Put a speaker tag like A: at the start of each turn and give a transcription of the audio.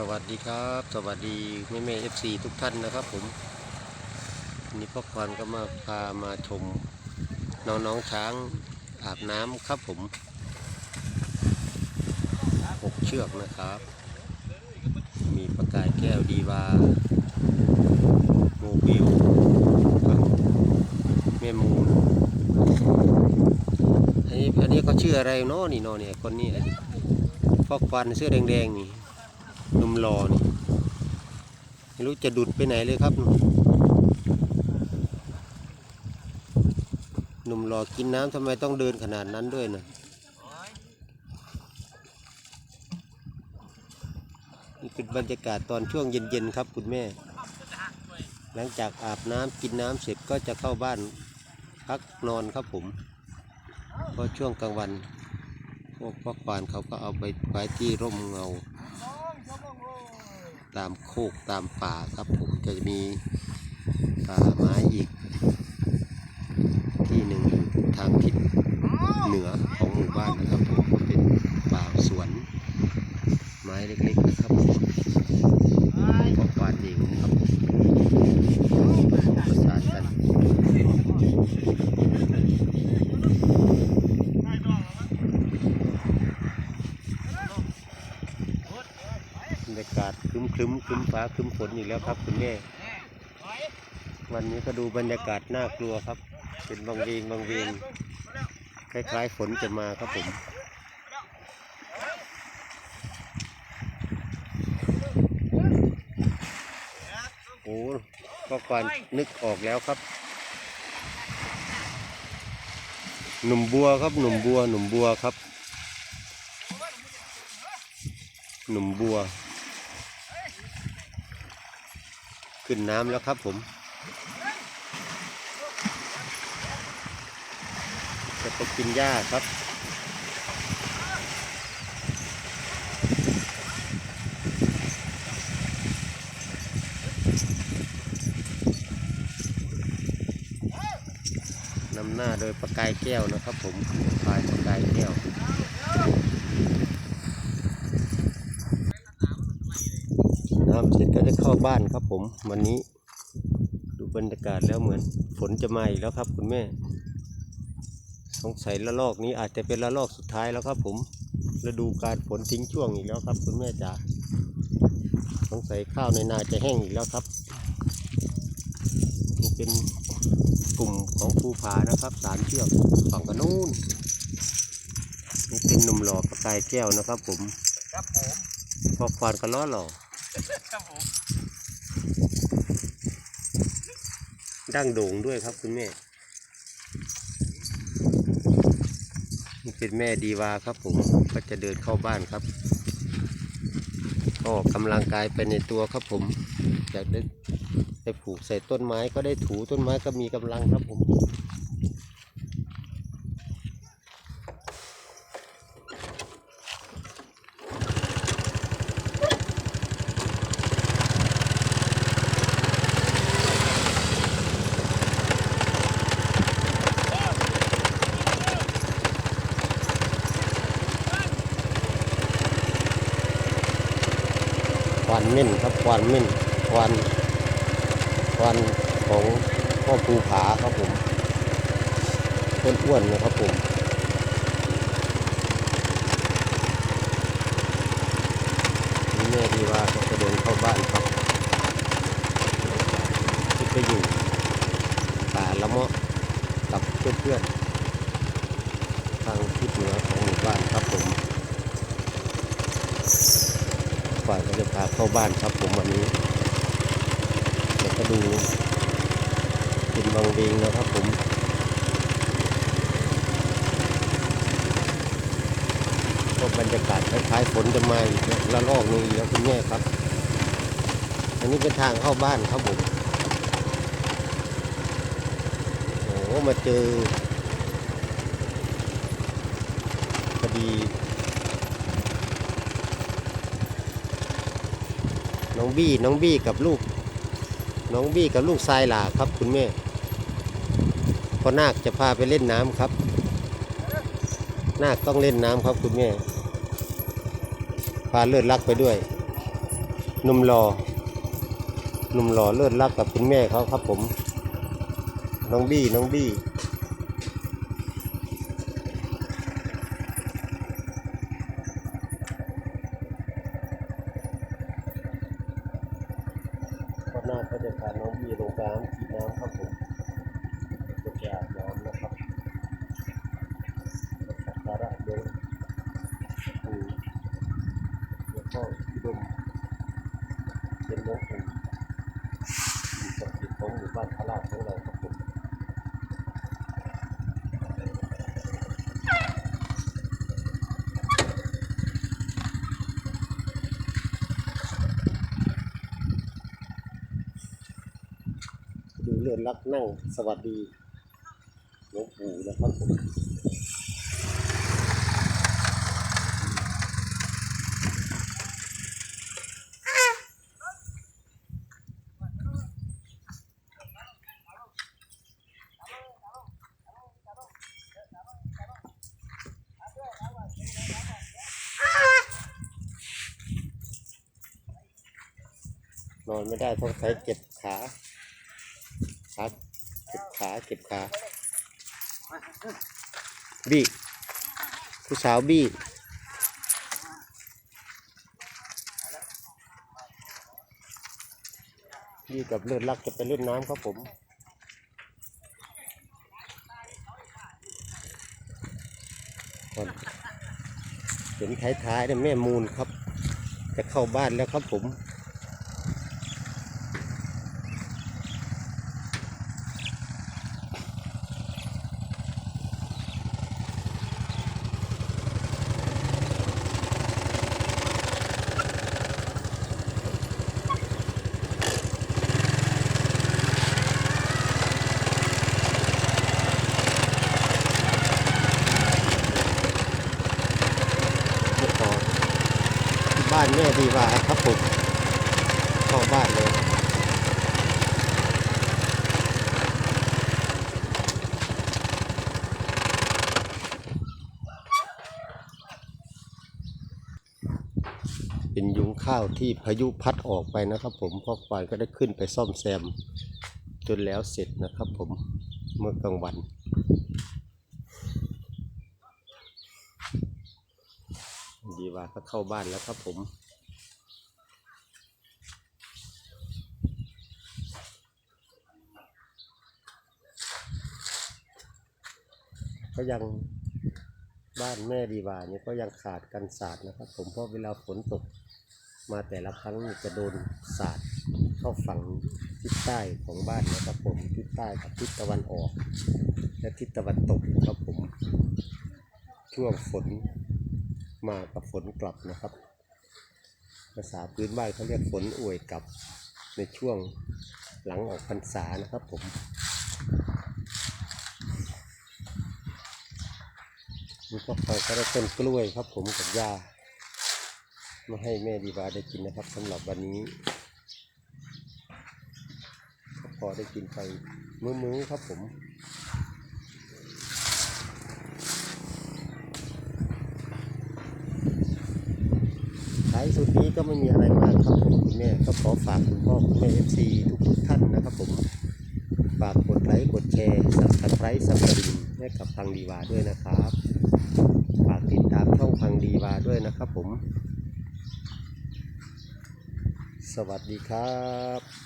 A: สวัสดีครับ สวัสดีแม่แม่เอฟซีทุกท่านนะครับผมวันนี้พ่อควานก็มาพามาชมน้องน้องๆช้างอาบน้ำครับผมหกเชือกนะครับ มีประกายแก้วดีวาโมบิลแม่มูลอันนี้อันนี้เขาชื่ออะไรเนาะนี่เนาะเนี่ยคนนี้พ่อควานเสื้อแดงๆนี่ นุ่มรอนี่ไม่รู้จะดุดไปไหนเลยครับหนุ่มรอกินน้ำทำไมต้องเดินขนาดนั้นด้วยนะนี่เป็นบรรยากาศตอนช่วงเย็นๆครับคุณแม่ หลังจากอาบน้ำกินน้ำเสร็จก็จะเข้าบ้านพักนอนครับผมเพราะช่วงกลางวันพวกพ่อควานเขาก็เอาไปไว้ที่ร่มเงา ตามโคกตามป่าครับผมจะมีป่าไม้อีก ที่หนึ่งอยู่ทางทิศเหนือของหมู่บ้านนะครับผมก็เป็นป่าสวน ไม้เล็กๆนะครับผมของบ้านเองนะครับผสมประสานกันบรรยากาศ ครึ้มครึ้มฟ้าครึ้มฝนอีกแล้วครับ คุณแม่วันนี้ก็ดูบรรยากาศน่ากลัวครับ เป็นบางเวงบางเวงคล้ายๆฝนจะมาครับผมโอ้ก็ก่อนนึกออกแล้วครับ หนุ่มบัวครับหนุ่มบัว หนุ่มบัวครับ หนุ่มบัว ขึ้นน้ำแล้วครับผมจะไปกินหญ้าครับ นำหน้าโดยประกายแก้วนะครับผมพายประกายแก้ว น้ำเสร็จก็จะเข้าบ้านครับผม วันนี้ ดูบรรยากาศแล้วเหมือนฝนจะมาอีกแล้วครับคุณแม่ สงสัยละลอกนี้อาจจะเป็นละลอกสุดท้ายแล้วครับผมฤดูการฝนทิ้งช่วงอีกแล้วครับ คุณแม่จ๋าสงสัยข้าวในนาจะแห้งอีกแล้วครับนี่เป็นกลุ่มของภูผานะครับสามเชือกฝั่งกันนู้นนี่เป็นหนุ่มหล่อประกายแก้วนะครับผม
B: ครับผม
A: พอควานก็ล้อหล่อ
B: ครับผม
A: ดั้งโด่งด้วยครับคุณแม่นี่เป็นแม่ดีวาครับผมก็จะเดินเข้าบ้านครับก็ออกกำลังกายไปในตัวครับผมอยากได้ไปผูกใส่ต้นไม้ก็ได้ถูต้นไม้ก็มีกำลังครับผม ควานเม่นครับควานเม่นควานควานของพ่อภูผาครับผมต้นอ้วนๆนะครับผมนี่แม่ดีว่าเขาจะเดินเข้าบ้านครับที่ไปอยู่ป่าละเมาะกับเพื่อนๆทางทิศเหนือของหมู่บ้านครับผม ฝ่ายก็จะพาเข้าบ้านครับผมวันนี้เดี๋ยวก็ดูเป็นบางเวงนะครับผมก็บรรยากาศคล้ายๆฝนจะมาอีกละลอกนึงอีกแล้วคุณแม่ครับ อันนี้เป็นทางเข้าบ้านครับผมโอ้มาเจอพอดี น้องบี้น้องบี้กับลูก น้องบี้กับลูกทรายหลาครับ คุณแม่พอนาคจะพาไปเล่นน้ำครับ นาคต้องเล่นน้ำครับคุณแม่ พาเลือดลักไปด้วยหนุ่มหล่อหนุ่มหล่อเลิศรักกับคุณแม่เขาครับผม น้องบี้น้องบี้ก็น่าก็จะพาน้องบี้ลงน้ำกินน้ำครับผมก็จะอาบน้ำนะครับสักการะเดินอืมแล้วก็อุดมเป็นน้องปู่มีศักดิ์สิทธิ์ของหมู่บ้านพระราชของเราครับผม ดู เลื่นลักนั่งสวัสดีหลวงปู่นะครับผมนอนไม่ได้ต้องใช้เจ็บขา ขาเจ็บขาเจ็บขาบี้ผู้สาวบี้บี้กับเลือดลักจะไปเล่นน้ำครับผมก่อนเห็นท้ายๆเนี่ยแม่มูลครับ จะเข้าบ้านแล้วครับผมไม่พอ บ้านแม่ดีว่าครับผมเข้าบ้านเลยเป็นยุงข้าวที่พายุพัดออกไปนะครับ ผมพ่อควานก็ได้ขึ้นไปซ่อมแซม จนแล้วเสร็จนะครับ ผมเมื่อกลางวัน ดีว่าก็เข้าบ้านแล้วครับผมก็ยังบ้านแม่ดีว่าเนี่ยก็ยังขาดกันสาดนะครับ ผมเพราะเวลาฝนตก มาแต่ละครั้งจะโดนสาดเข้าฝั่งทิศใต้ของบ้านนะครับผมทิศใต้กับทิศตะวันออก และทิศตะวันตกครับผมช่วงฝน มากับฝนกลับนะครับ ภาษาพื้นบ้านเขาเรียกฝนอวยกลับในช่วงหลังออกพรรษานะครับผมนี่ก็คอยก็ได้ต้นกล้วยครับผมกับยามาให้แม่ดีวาได้กินนะครับสำหรับวันนี้พอได้กินไปมื้อๆครับผม ท้าย สุดนี้ก็ไม่มีอะไรมากครับผมคุณแม่ก็ขอฝากคุณพ่อคุณแม่เอฟซีทุกท่านนะครับผมฝากกดไลค์กดแชร์สับสไครต์สับกระดิ่งให้กับพังดีวาด้วยนะครับฝากติดตามช่องพังดีวาด้วยนะครับผม สวัสดีครับ